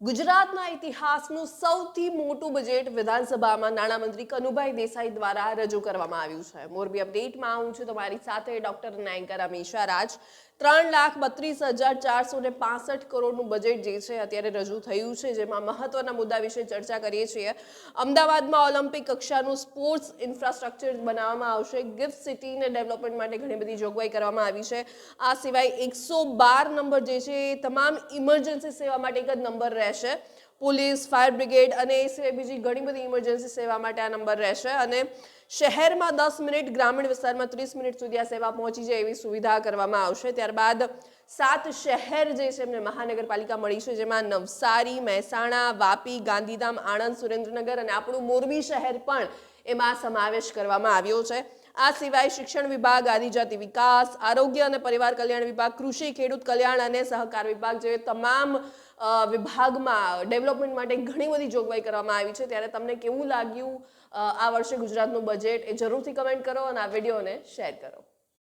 ગુજરાતના ઇતિહાસનું સૌથી મોટું બજેટ વિધાનસભામાં નાણામંત્રી કનુભાઈ દેસાઈ દ્વારા રજૂ કરવામાં આવ્યું છે. મોરબી અપડેટમાં હું છું. તમારી સાથે ડોક્ટર નાયકર અમીશા રાજ. ત્રણ લાખ બત્રીસ હજાર ચારસો ને પાસઠ કરોડનું બજેટ જે છે અત્યારે રજૂ થયું છે, જેમાં મહત્વના મુદ્દા વિશે ચર્ચા કરીએ છીએ. અમદાવાદમાં ઓલિમ્પિક કક્ષાનું સ્પોર્ટ્સ ઇન્ફ્રાસ્ટ્રક્ચર બનાવવામાં આવશે. ગિફ્ટ સિટીને ડેવલપમેન્ટ માટે ઘણી બધી જોગવાઈ કરવામાં આવી છે. આ સિવાય એકસો બાર નંબર જે છે તમામ ઇમરજન્સી સેવા માટે એક જ નંબર રહેશે. પોલીસ, ફાયર બ્રિગેડ અને એ સિવાય બીજી ઘણી બધી ઇમરજન્સી સેવા માટે આ નંબર રહેશે અને શહેરમાં દસ મિનિટ, ગ્રામીણ વિસ્તારમાં ત્રીસ મિનિટ સુધી આ સેવા પહોંચી જાય એવી સુવિધા કરવામાં આવશે. ત્યારબાદ સાત શહેર જે છે એમને મહાનગરપાલિકા મળી છે, જેમાં નવસારી, મહેસાણા, વાપી, ગાંધીધામ, આણંદ, સુરેન્દ્રનગર અને આપણું મોરબી શહેર પણ એમાં સમાવેશ કરવામાં આવ્યો છે. આ સિવાય શિક્ષણ વિભાગ, આદિજાતિ વિકાસ, આરોગ્ય અને પરિવાર કલ્યાણ વિભાગ, કૃષિ, ખેડૂત કલ્યાણ અને સહકાર વિભાગ જેવી તમામ વિભાગમાં ડેવલપમેન્ટ માટે ઘણી બધી જોગવાઈ કરવામાં આવી છે. ત્યારે તમને કેવું લાગ્યું આ વર્ષે ગુજરાતનું બજેટ એ જરૂરથી કમેન્ટ કરો અને આ વિડીયોને શેર કરો.